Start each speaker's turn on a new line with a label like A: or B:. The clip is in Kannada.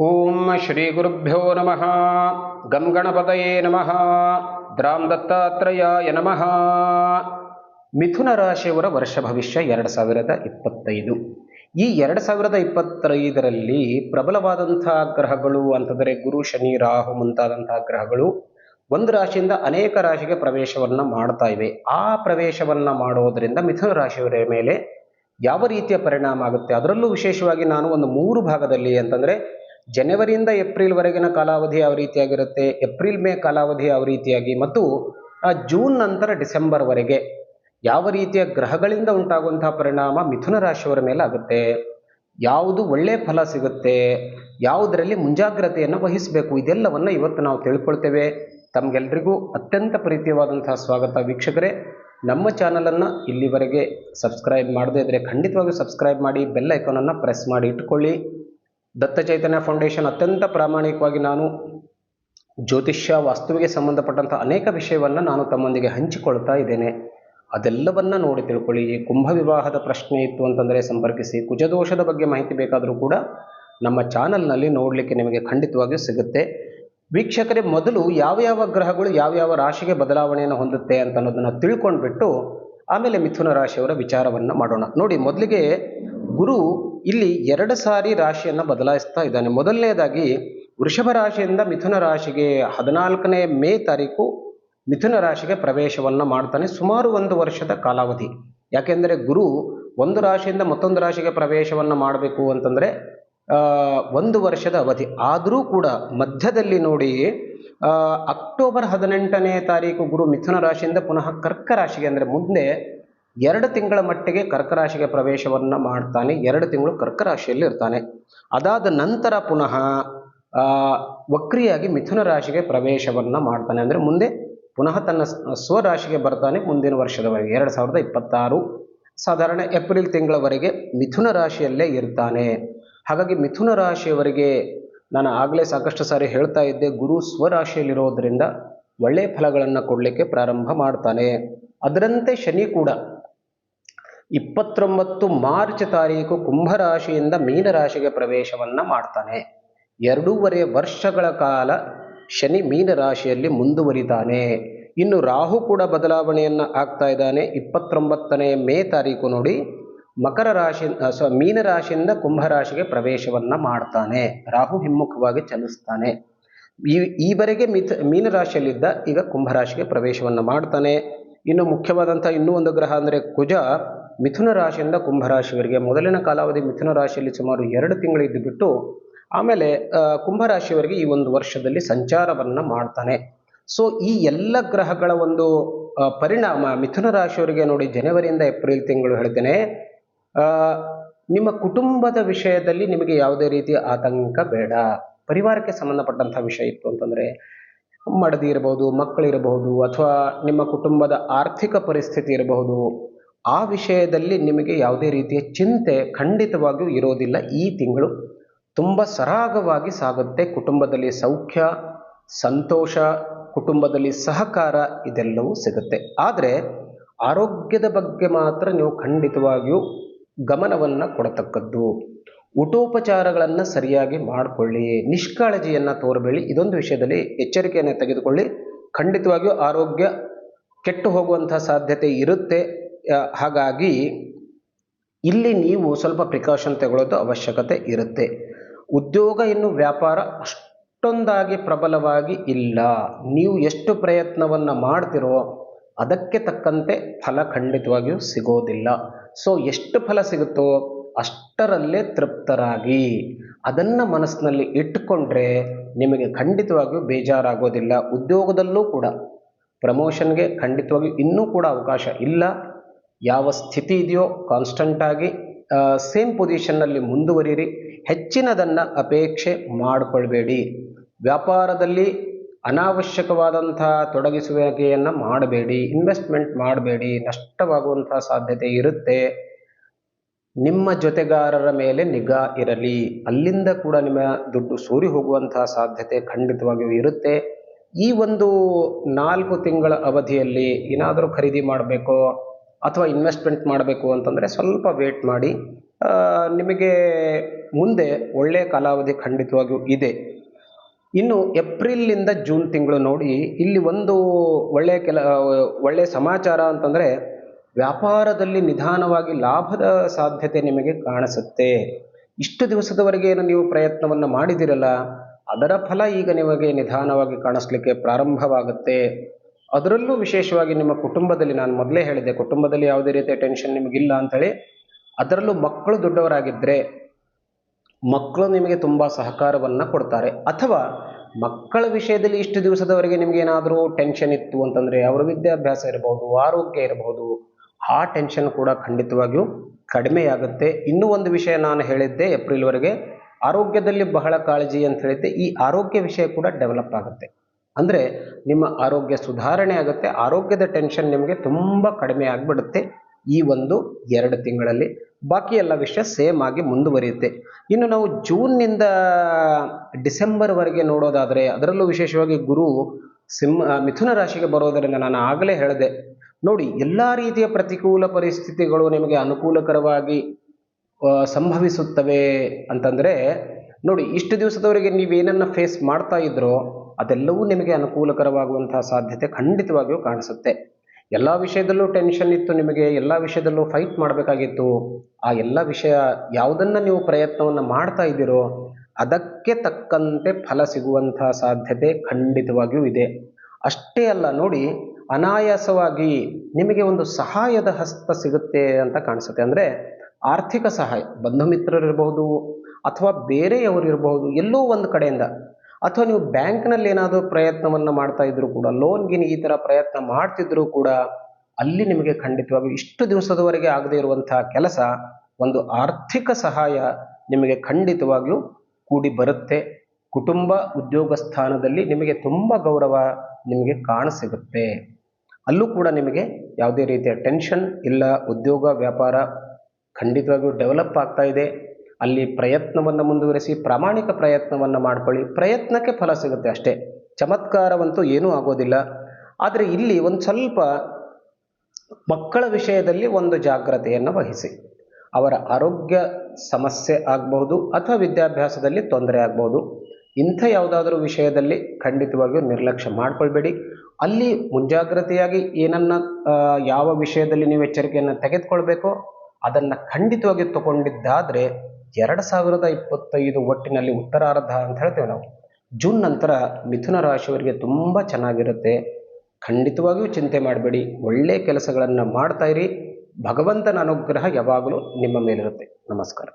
A: ಓಂ ಶ್ರೀ ಗುರುಭ್ಯೋ ನಮಃ ಗಂ ಗಣಪತಯೇ ನಮಃ ದ್ರಾಮ್ ದತ್ತಾತ್ರೇಯಾಯ ನಮಃ ಮಿಥುನ ರಾಶಿಯವರ ವರ್ಷ ಭವಿಷ್ಯ ಎರಡು ಸಾವಿರದ ಇಪ್ಪತ್ತೈದು. ಈ ಎರಡು ಸಾವಿರದ ಇಪ್ಪತ್ತೈದರಲ್ಲಿ ಪ್ರಬಲವಾದಂಥ ಗ್ರಹಗಳು ಅಂತಂದರೆ ಗುರು, ಶನಿ, ರಾಹು ಮುಂತಾದಂತಹ ಗ್ರಹಗಳು ಒಂದು ರಾಶಿಯಿಂದ ಅನೇಕ ರಾಶಿಗೆ ಪ್ರವೇಶವನ್ನು ಮಾಡ್ತಾ ಇವೆ. ಆ ಪ್ರವೇಶವನ್ನು ಮಾಡೋದರಿಂದ ಮಿಥುನ ರಾಶಿಯವರ ಮೇಲೆ ಯಾವ ರೀತಿಯ ಪರಿಣಾಮ ಆಗುತ್ತೆ? ಅದರಲ್ಲೂ ವಿಶೇಷವಾಗಿ ನಾನು ಒಂದು ಮೂರು ಭಾಗದಲ್ಲಿ ಅಂತಂದರೆ ಜನವರಿಯಿಂದ ಏಪ್ರಿಲ್ವರೆಗಿನ ಕಾಲಾವಧಿ ಯಾವ ರೀತಿಯಾಗಿರುತ್ತೆ? ಏಪ್ರಿಲ್ ಮೇ ಕಾಲಾವಧಿ ಯಾವ ರೀತಿಯಾಗಿ? ಮತ್ತು ಜೂನ್ ನಂತರ ಡಿಸೆಂಬರ್ವರೆಗೆ ಯಾವ ರೀತಿಯ ಗ್ರಹಗಳಿಂದ ಉಂಟಾಗುವಂತಹ ಪರಿಣಾಮ ಮಿಥುನ ರಾಶಿಯವರ ಮೇಲೆ ಆಗುತ್ತೆ? ಯಾವುದು ಒಳ್ಳೆಯ ಫಲ ಸಿಗುತ್ತೆ? ಯಾವುದರಲ್ಲಿ ಮುಂಜಾಗ್ರತೆಯನ್ನು ವಹಿಸಬೇಕು? ಇದೆಲ್ಲವನ್ನು ಇವತ್ತು ನಾವು ತಿಳ್ಕೊಳ್ತೇವೆ. ತಮಗೆಲ್ರಿಗೂ ಅತ್ಯಂತ ಪ್ರೀತಿಯವಾದಂತಹ ಸ್ವಾಗತ ವೀಕ್ಷಕರೇ. ನಮ್ಮ ಚಾನಲನ್ನು ಇಲ್ಲಿವರೆಗೆ ಸಬ್ಸ್ಕ್ರೈಬ್ ಮಾಡದೇ ಇದ್ದರೆ ಖಂಡಿತವಾಗಿಯೂ ಸಬ್ಸ್ಕ್ರೈಬ್ ಮಾಡಿ, ಬೆಲ್ ಐಕಾನನ್ನು ಪ್ರೆಸ್ ಮಾಡಿ ಇಟ್ಕೊಳ್ಳಿ. ದತ್ತ ಚೈತನ್ಯ ಫೌಂಡೇಶನ್ ಅತ್ಯಂತ ಪ್ರಾಮಾಣಿಕವಾಗಿ ನಾನು ಜ್ಯೋತಿಷ್ಯ, ವಾಸ್ತುವಿಗೆ ಸಂಬಂಧಪಟ್ಟಂಥ ಅನೇಕ ವಿಷಯವನ್ನು ನಾನು ತಮ್ಮೊಂದಿಗೆ ಹಂಚಿಕೊಳ್ತಾ ಇದ್ದೇನೆ. ಅದೆಲ್ಲವನ್ನ ನೋಡಿ ತಿಳ್ಕೊಳ್ಳಿ. ಈ ಕುಂಭ ವಿವಾಹದ ಪ್ರಶ್ನೆ ಇತ್ತು ಅಂತಂದರೆ ಸಂಪರ್ಕಿಸಿ. ಕುಜದೋಷದ ಬಗ್ಗೆ ಮಾಹಿತಿ ಬೇಕಾದರೂ ಕೂಡ ನಮ್ಮ ಚಾನಲ್ನಲ್ಲಿ ನೋಡಲಿಕ್ಕೆ ನಿಮಗೆ ಖಂಡಿತವಾಗಿಯೂ ಸಿಗುತ್ತೆ. ವೀಕ್ಷಕರೇ, ಮೊದಲು ಯಾವ ಯಾವ ಗ್ರಹಗಳು ಯಾವ ಯಾವ ರಾಶಿಗೆ ಬದಲಾವಣೆಯನ್ನು ಹೊಂದುತ್ತೆ ಅಂತ ಅನ್ನೋದನ್ನು ತಿಳ್ಕೊಂಡ್ಬಿಟ್ಟು ಆಮೇಲೆ ಮಿಥುನ ರಾಶಿಯವರ ವಿಚಾರವನ್ನು ಮಾಡೋಣ. ನೋಡಿ, ಮೊದಲಿಗೆ ಗುರು ಇಲ್ಲಿ ಎರಡು ಸಾರಿ ರಾಶಿಯನ್ನು ಬದಲಾಯಿಸ್ತಾ ಇದ್ದಾನೆ. ಮೊದಲನೇದಾಗಿ ವೃಷಭ ರಾಶಿಯಿಂದ ಮಿಥುನ ರಾಶಿಗೆ ಹದಿನಾಲ್ಕನೇ ಮೇ ತಾರೀಕು ಮಿಥುನ ರಾಶಿಗೆ ಪ್ರವೇಶವನ್ನು ಮಾಡ್ತಾನೆ. ಸುಮಾರು ಒಂದು ವರ್ಷದ ಕಾಲಾವಧಿ. ಯಾಕೆಂದರೆ ಗುರು ಒಂದು ರಾಶಿಯಿಂದ ಮತ್ತೊಂದು ರಾಶಿಗೆ ಪ್ರವೇಶವನ್ನು ಮಾಡಬೇಕು ಅಂತಂದರೆ ಒಂದು ವರ್ಷದ ಅವಧಿ. ಆದರೂ ಕೂಡ ಮಧ್ಯದಲ್ಲಿ ನೋಡಿ ಅಕ್ಟೋಬರ್ ಹದಿನೆಂಟನೇ ತಾರೀಕು ಗುರು ಮಿಥುನ ರಾಶಿಯಿಂದ ಪುನಃ ಕರ್ಕ ರಾಶಿಗೆ ಅಂದರೆ ಮುಂದೆ ಎರಡು ತಿಂಗಳ ಮಟ್ಟಿಗೆ ಕರ್ಕ ರಾಶಿಗೆ ಪ್ರವೇಶವನ್ನು ಮಾಡ್ತಾನೆ, ಎರಡು ತಿಂಗಳು ಕರ್ಕ ರಾಶಿಯಲ್ಲಿ ಇರ್ತಾನೆ. ಅದಾದ ನಂತರ ಪುನಃ ವಕ್ರಿಯಾಗಿ ಮಿಥುನ ರಾಶಿಗೆ ಪ್ರವೇಶವನ್ನು ಮಾಡ್ತಾನೆ. ಅಂದರೆ ಮುಂದೆ ಪುನಃ ತನ್ನ ಸ್ವರಾಶಿಗೆ ಬರ್ತಾನೆ ಮುಂದಿನ ವರ್ಷದವರೆಗೆ. ಎರಡು ಸಾವಿರದ ಇಪ್ಪತ್ತಾರು, ಸಾಧಾರಣ ಏಪ್ರಿಲ್ ತಿಂಗಳವರೆಗೆ ಮಿಥುನ ರಾಶಿಯಲ್ಲೇ ಇರ್ತಾನೆ. ಹಾಗಾಗಿ ಮಿಥುನ ರಾಶಿಯವರಿಗೆ ನಾನು ಆಗಲೇ ಸಾಕಷ್ಟು ಸಾರಿ ಹೇಳ್ತಾ ಇದ್ದೆ, ಗುರು ಸ್ವರಾಶಿಯಲ್ಲಿರೋದ್ರಿಂದ ಒಳ್ಳೆಯ ಫಲಗಳನ್ನು ಕೊಡಲಿಕ್ಕೆ ಪ್ರಾರಂಭ ಮಾಡ್ತಾನೆ. ಅದರಂತೆ ಶನಿ ಕೂಡ ಇಪ್ಪತ್ತೊಂಬತ್ತು ಮಾರ್ಚ್ ತಾರೀಕು ಕುಂಭರಾಶಿಯಿಂದ ಮೀನರಾಶಿಗೆ ಪ್ರವೇಶವನ್ನು ಮಾಡ್ತಾನೆ. ಎರಡೂವರೆ ವರ್ಷಗಳ ಕಾಲ ಶನಿ ಮೀನರಾಶಿಯಲ್ಲಿ ಮುಂದುವರಿತಾನೆ. ಇನ್ನು ರಾಹು ಕೂಡ ಬದಲಾವಣೆಯನ್ನು ಆಗ್ತಾ ಇದ್ದಾನೆ. ಇಪ್ಪತ್ತೊಂಬತ್ತನೇ ಮೇ ತಾರೀಕು ನೋಡಿ ಮಕರ ರಾಶಿ ಸೊ, ಮೀನರಾಶಿಯಿಂದ ಕುಂಭರಾಶಿಗೆ ಪ್ರವೇಶವನ್ನು ಮಾಡ್ತಾನೆ. ರಾಹು ಹಿಮ್ಮುಖವಾಗಿ ಚಲಿಸ್ತಾನೆ. ಈ, ಈವರೆಗೆ ಮಿಥ, ಮೀನರಾಶಿಯಲ್ಲಿದ್ದ ಈಗ ಕುಂಭರಾಶಿಗೆ ಪ್ರವೇಶವನ್ನು ಮಾಡ್ತಾನೆ. ಇನ್ನು ಮುಖ್ಯವಾದಂಥ ಇನ್ನೂ ಒಂದು ಗ್ರಹ ಅಂದರೆ ಕುಜ. ಮಿಥುನ ರಾಶಿಯಿಂದ ಕುಂಭರಾಶಿಯವರಿಗೆ. ಮೊದಲಿನ ಕಾಲಾವಧಿ ಮಿಥುನ ರಾಶಿಯಲ್ಲಿ ಸುಮಾರು ಎರಡು ತಿಂಗಳು ಇದ್ದುಬಿಟ್ಟು, ಆಮೇಲೆ ಕುಂಭರಾಶಿಯವರಿಗೆ ಈ ಒಂದು ವರ್ಷದಲ್ಲಿ ಸಂಚಾರವನ್ನು ಮಾಡ್ತಾನೆ. ಸೊ, ಈ ಎಲ್ಲ ಗ್ರಹಗಳ ಒಂದು ಪರಿಣಾಮ ಮಿಥುನ ರಾಶಿಯವರಿಗೆ ನೋಡಿ ಜನವರಿಯಿಂದ ಏಪ್ರಿಲ್ ತಿಂಗಳು ಹೇಳ್ತೇನೆ ನಿಮ್ಮ ಕುಟುಂಬದ ವಿಷಯದಲ್ಲಿ ನಿಮಗೆ ಯಾವುದೇ ರೀತಿಯ ಆತಂಕ ಬೇಡ. ಪರಿವಾರಕ್ಕೆ ಸಂಬಂಧಪಟ್ಟಂತಹ ವಿಷಯ ಇತ್ತು ಅಂತಂದರೆ, ಮಡದಿ ಇರಬಹುದು ಮಕ್ಕಳಿರಬಹುದು, ಅಥವಾ ನಿಮ್ಮ ಕುಟುಂಬದ ಆರ್ಥಿಕ ಪರಿಸ್ಥಿತಿ ಇರಬಹುದು ಆ ವಿಷಯದಲ್ಲಿ ನಿಮಗೆ ಯಾವುದೇ ರೀತಿಯ ಚಿಂತೆ ಖಂಡಿತವಾಗಿಯೂ ಇರೋದಿಲ್ಲ. ಈ ತಿಂಗಳು ತುಂಬ ಸರಾಗವಾಗಿ ಸಾಗುತ್ತೆ. ಕುಟುಂಬದಲ್ಲಿ ಸೌಖ್ಯ, ಸಂತೋಷ, ಕುಟುಂಬದಲ್ಲಿ ಸಹಕಾರ ಇದೆಲ್ಲವೂ ಸಿಗುತ್ತೆ. ಆದರೆ ಆರೋಗ್ಯದ ಬಗ್ಗೆ ಮಾತ್ರ ನೀವು ಖಂಡಿತವಾಗಿಯೂ ಗಮನವನ್ನು ಕೊಡತಕ್ಕದ್ದು. ಊಟೋಪಚಾರಗಳನ್ನು ಸರಿಯಾಗಿ ಮಾಡಿಕೊಳ್ಳಿ. ನಿಷ್ಕಾಳಜಿಯನ್ನು ತೋರಬೇಡಿ. ಇದೊಂದು ವಿಷಯದಲ್ಲಿ ಎಚ್ಚರಿಕೆಯನ್ನು ತೆಗೆದುಕೊಳ್ಳಿ. ಖಂಡಿತವಾಗಿಯೂ ಆರೋಗ್ಯ ಕೆಟ್ಟು ಹೋಗುವಂಥ ಸಾಧ್ಯತೆ ಇರುತ್ತೆ. ಹಾಗಾಗಿ ಇಲ್ಲಿ ನೀವು ಸ್ವಲ್ಪ ಪ್ರಿಕಾಷನ್ ತಗೊಳ್ಳೋದು ಅವಶ್ಯಕತೆ ಇರುತ್ತೆ. ಉದ್ಯೋಗ ಇನ್ನು ವ್ಯಾಪಾರ ಅಷ್ಟೊಂದಾಗಿ ಪ್ರಬಲವಾಗಿ ಇಲ್ಲ. ನೀವು ಎಷ್ಟು ಪ್ರಯತ್ನವನ್ನು ಮಾಡ್ತಿರೋ ಅದಕ್ಕೆ ತಕ್ಕಂತೆ ಫಲ ಖಂಡಿತವಾಗಿಯೂ ಸಿಗೋದಿಲ್ಲ. ಸೊ ಎಷ್ಟು ಫಲ ಸಿಗುತ್ತೋ ಅಷ್ಟರಲ್ಲೇ ತೃಪ್ತರಾಗಿ. ಅದನ್ನು ಮನಸ್ಸಿನಲ್ಲಿ ಇಟ್ಟುಕೊಂಡ್ರೆ ನಿಮಗೆ ಖಂಡಿತವಾಗಿಯೂ ಬೇಜಾರಾಗೋದಿಲ್ಲ. ಉದ್ಯೋಗದಲ್ಲೂ ಕೂಡ ಪ್ರಮೋಷನ್ಗೆ ಖಂಡಿತವಾಗಿಯೂ ಇನ್ನೂ ಕೂಡ ಅವಕಾಶ ಇಲ್ಲ. ಯಾವ ಸ್ಥಿತಿ ಇದೆಯೋ ಕಾನ್ಸ್ಟಂಟಾಗಿ ಸೇಮ್ ಪೊಸಿಷನ್ನಲ್ಲಿ ಮುಂದುವರಿಯಿರಿ ಹೆಚ್ಚಿನದನ್ನು ಅಪೇಕ್ಷೆ ಮಾಡಿಕೊಳ್ಬೇಡಿ. ವ್ಯಾಪಾರದಲ್ಲಿ ಅನಾವಶ್ಯಕವಾದಂಥ ತೊಡಗಿಸುವಿಕೆಯನ್ನು ಮಾಡಬೇಡಿ. ಇನ್ವೆಸ್ಟ್ಮೆಂಟ್ ಮಾಡಬೇಡಿ. ನಷ್ಟವಾಗುವಂಥ ಸಾಧ್ಯತೆ ಇರುತ್ತೆ. ನಿಮ್ಮ ಜೊತೆಗಾರರ ಮೇಲೆ ನಿಗಾ ಇರಲಿ. ಅಲ್ಲಿಂದ ಕೂಡ ನಿಮ್ಮ ದುಡ್ಡು ಸೂರಿ ಹೋಗುವಂತಹ ಸಾಧ್ಯತೆ ಖಂಡಿತವಾಗಿಯೂ ಇರುತ್ತೆ. ಈ ಒಂದು ನಾಲ್ಕು ತಿಂಗಳ ಅವಧಿಯಲ್ಲಿ ಏನಾದರೂ ಖರೀದಿ ಮಾಡಬೇಕೋ ಅಥವಾ ಇನ್ವೆಸ್ಟ್ಮೆಂಟ್ ಮಾಡಬೇಕು ಅಂತಂದರೆ ಸ್ವಲ್ಪ ವೇಟ್ ಮಾಡಿ. ನಿಮಗೆ ಮುಂದೆ ಒಳ್ಳೆಯ ಕಾಲಾವಧಿ ಖಂಡಿತವಾಗಿಯೂ ಇದೆ. ಇನ್ನು ಏಪ್ರಿಲ್ನಿಂದ ಜೂನ್ ತಿಂಗಳು ನೋಡಿ, ಇಲ್ಲಿ ಒಂದು ಒಳ್ಳೆಯ ಕೆಲ ಒಳ್ಳೆಯ ಸಮಾಚಾರ ಅಂತಂದರೆ ವ್ಯಾಪಾರದಲ್ಲಿ ನಿಧಾನವಾಗಿ ಲಾಭದ ಸಾಧ್ಯತೆ ನಿಮಗೆ ಕಾಣಿಸುತ್ತೆ. ಇಷ್ಟು ದಿವಸದವರೆಗೆ ಏನು ನೀವು ಪ್ರಯತ್ನವನ್ನು ಮಾಡಿದಿರಲ್ಲ, ಅದರ ಫಲ ಈಗ ನಿಮಗೆ ನಿಧಾನವಾಗಿ ಕಾಣಿಸ್ಲಿಕ್ಕೆ ಪ್ರಾರಂಭವಾಗುತ್ತೆ. ಅದರಲ್ಲೂ ವಿಶೇಷವಾಗಿ ನಿಮ್ಮ ಕುಟುಂಬದಲ್ಲಿ ನಾನು ಮೊದಲೇ ಹೇಳಿದ್ದೆ, ಕುಟುಂಬದಲ್ಲಿ ಯಾವುದೇ ರೀತಿಯ ಟೆನ್ಷನ್ ನಿಮಗಿಲ್ಲ ಅಂಥೇಳಿ ಅದರಲ್ಲೂ ಮಕ್ಕಳು ದೊಡ್ಡವರಾಗಿದ್ದರೆ ಮಕ್ಕಳು ನಿಮಗೆ ತುಂಬ ಸಹಕಾರವನ್ನು ಕೊಡ್ತಾರೆ. ಅಥವಾ ಮಕ್ಕಳ ವಿಷಯದಲ್ಲಿ ಇಷ್ಟು ದಿವಸದವರೆಗೆ ನಿಮಗೇನಾದರೂ ಟೆನ್ಷನ್ ಇತ್ತು ಅಂತಂದರೆ ಅವರ ವಿದ್ಯಾಭ್ಯಾಸ ಇರಬಹುದು ಆರೋಗ್ಯ ಇರಬಹುದು ಆ ಟೆನ್ಷನ್ ಕೂಡ ಖಂಡಿತವಾಗಿಯೂ ಕಡಿಮೆಯಾಗುತ್ತೆ. ಇನ್ನೂ ಒಂದು ವಿಷಯ ನಾನು ಹೇಳಿದ್ದೆ ಏಪ್ರಿಲ್ವರೆಗೆ, ಆರೋಗ್ಯದಲ್ಲಿ ಬಹಳ ಕಾಳಜಿ ಅಂತ ಹೇಳಿದ್ದೆ, ಈ ಆರೋಗ್ಯ ವಿಷಯ ಕೂಡ ಡೆವಲಪ್ ಆಗುತ್ತೆ. ಅಂದರೆ ನಿಮ್ಮ ಆರೋಗ್ಯ ಸುಧಾರಣೆ ಆಗುತ್ತೆ, ಆರೋಗ್ಯದ ಟೆನ್ಷನ್ ನಿಮಗೆ ತುಂಬ ಕಡಿಮೆ ಆಗಿಬಿಡುತ್ತೆ ಈ ಒಂದು ಎರಡು ತಿಂಗಳಲ್ಲಿ. ಬಾಕಿ ಎಲ್ಲ ವಿಷಯ ಸೇಮ್ ಆಗಿ ಮುಂದುವರಿಯುತ್ತೆ. ಇನ್ನು ನಾವು ಜೂನ್ನಿಂದ ಡಿಸೆಂಬರ್ವರೆಗೆ ನೋಡೋದಾದರೆ ಅದರಲ್ಲೂ ವಿಶೇಷವಾಗಿ ಗುರು ಸಿಂಹ, ಮಿಥುನ ರಾಶಿಗೆ ಬರೋದರಿಂದ ನಾನು ಆಗಲೇ ಹೇಳಿದೆ, ನೋಡಿ ಎಲ್ಲ ರೀತಿಯ ಪ್ರತಿಕೂಲ ಪರಿಸ್ಥಿತಿಗಳು ನಿಮಗೆ ಅನುಕೂಲಕರವಾಗಿ ಸಂಭವಿಸುತ್ತವೆ ಅಂತಂದರೆ ನೋಡಿ ಇಷ್ಟು ದಿವಸದವರೆಗೆ ನೀವೇನನ್ನು ಫೇಸ್ ಮಾಡ್ತಾ ಇದ್ರೋ ಅದೆಲ್ಲವೂ ನಿಮಗೆ ಅನುಕೂಲಕರವಾಗುವಂತಹ ಸಾಧ್ಯತೆ ಖಂಡಿತವಾಗಿಯೂ ಕಾಣಿಸುತ್ತೆ. ಎಲ್ಲ ವಿಷಯದಲ್ಲೂ ಟೆನ್ಷನ್ ಇತ್ತು ನಿಮಗೆ, ಎಲ್ಲ ವಿಷಯದಲ್ಲೂ ಫೈಟ್ ಮಾಡಬೇಕಾಗಿತ್ತು. ಆ ಎಲ್ಲ ವಿಷಯ ಯಾವುದನ್ನು ನೀವು ಪ್ರಯತ್ನವನ್ನು ಮಾಡ್ತಾ ಇದ್ದೀರೋ, ಅದಕ್ಕೆ ತಕ್ಕಂತೆ ಫಲ ಸಿಗುವಂತಹ ಸಾಧ್ಯತೆ ಖಂಡಿತವಾಗಿಯೂ ಇದೆ. ಅಷ್ಟೇ ಅಲ್ಲ, ನೋಡಿ, ಅನಾಯಾಸವಾಗಿ ನಿಮಗೆ ಒಂದು ಸಹಾಯದ ಹಸ್ತ ಸಿಗುತ್ತೆ ಅಂತ ಕಾಣಿಸುತ್ತೆ. ಅಂದರೆ ಆರ್ಥಿಕ ಸಹಾಯ, ಬಂಧು ಮಿತ್ರರಿರಬಹುದು ಅಥವಾ ಬೇರೆಯವರಿರಬಹುದು ಎಲ್ಲೋ ಒಂದು ಕಡೆಯಿಂದ ಅಥವಾ ನೀವು ಬ್ಯಾಂಕ್ನಲ್ಲಿ ಏನಾದರೂ ಪ್ರಯತ್ನವನ್ನು ಮಾಡ್ತಾ ಇದ್ರು ಕೂಡ, ಲೋನ್ಗಿನ ಈ ಥರ ಪ್ರಯತ್ನ ಮಾಡ್ತಿದ್ರೂ ಕೂಡ ಅಲ್ಲಿ ನಿಮಗೆ ಖಂಡಿತವಾಗಿ ಇಷ್ಟು ದಿವಸದವರೆಗೆ ಆಗದೇ ಇರುವಂತಹ ಕೆಲಸ, ಒಂದು ಆರ್ಥಿಕ ಸಹಾಯ ನಿಮಗೆ ಖಂಡಿತವಾಗಿಯೂ ಕೂಡಿ ಬರುತ್ತೆ. ಕುಟುಂಬ ಉದ್ಯೋಗ ಸ್ಥಾನದಲ್ಲಿ ನಿಮಗೆ ತುಂಬ ಗೌರವ ನಿಮಗೆ ಕಾಣಸಿಗುತ್ತೆ. ಅಲ್ಲೂ ಕೂಡ ನಿಮಗೆ ಯಾವುದೇ ರೀತಿಯ ಟೆನ್ಷನ್ ಇಲ್ಲ, ಉದ್ಯೋಗ ವ್ಯಾಪಾರ ಖಂಡಿತವಾಗಿಯೂ ಡೆವಲಪ್ ಆಗ್ತಾ ಇದೆ. ಅಲ್ಲಿ ಪ್ರಯತ್ನವನ್ನು ಮುಂದುವರಿಸಿ, ಪ್ರಾಮಾಣಿಕ ಪ್ರಯತ್ನವನ್ನು ಮಾಡ್ಕೊಳ್ಳಿ. ಪ್ರಯತ್ನಕ್ಕೆ ಫಲ ಸಿಗುತ್ತೆ ಅಷ್ಟೇ. ಚಮತ್ಕಾರವಂತೂ ಏನೂ ಆಗೋದಿಲ್ಲ. ಆದರೆ ಇಲ್ಲಿ ಒಂದು ಸ್ವಲ್ಪ ಮಕ್ಕಳ ವಿಷಯದಲ್ಲಿ ಒಂದು ಜಾಗ್ರತೆಯನ್ನು ವಹಿಸಿ. ಅವರ ಆರೋಗ್ಯ ಸಮಸ್ಯೆ ಆಗಬಹುದು ಅಥವಾ ವಿದ್ಯಾಭ್ಯಾಸದಲ್ಲಿ ತೊಂದರೆ ಆಗಬಹುದು. ಇಂಥ ಯಾವುದಾದ್ರೂ ವಿಷಯದಲ್ಲಿ ಖಂಡಿತವಾಗಿಯೂ ನಿರ್ಲಕ್ಷ್ಯ ಮಾಡಿಕೊಳ್ಬೇಡಿ. ಅಲ್ಲಿ ಮುಂಜಾಗ್ರತೆಯಾಗಿ ಏನನ್ನ ಯಾವ ವಿಷಯದಲ್ಲಿ ನೀವು ಎಚ್ಚರಿಕೆಯನ್ನು ತೆಗೆದುಕೊಳ್ಬೇಕೋ ಅದನ್ನು ಖಂಡಿತವಾಗಿ ತಗೊಂಡಿದ್ದಾದರೆ ಎರಡು ಸಾವಿರದ ಇಪ್ಪತ್ತೈದು ಒಟ್ಟಿನಲ್ಲಿ ಉತ್ತರಾರ್ಧ ಅಂತ ಹೇಳ್ತೇವೆ ನಾವು. ಜೂನ್ ನಂತರ ಮಿಥುನ ರಾಶಿಯವರಿಗೆ ತುಂಬ ಚೆನ್ನಾಗಿರುತ್ತೆ. ಖಂಡಿತವಾಗಿಯೂ ಚಿಂತೆ ಮಾಡಬೇಡಿ. ಒಳ್ಳೆಯ ಕೆಲಸಗಳನ್ನು ಮಾಡ್ತಾ ಇರಿ. ಭಗವಂತನ ಅನುಗ್ರಹ ಯಾವಾಗಲೂ ನಿಮ್ಮ ಮೇಲಿರುತ್ತೆ. ನಮಸ್ಕಾರ.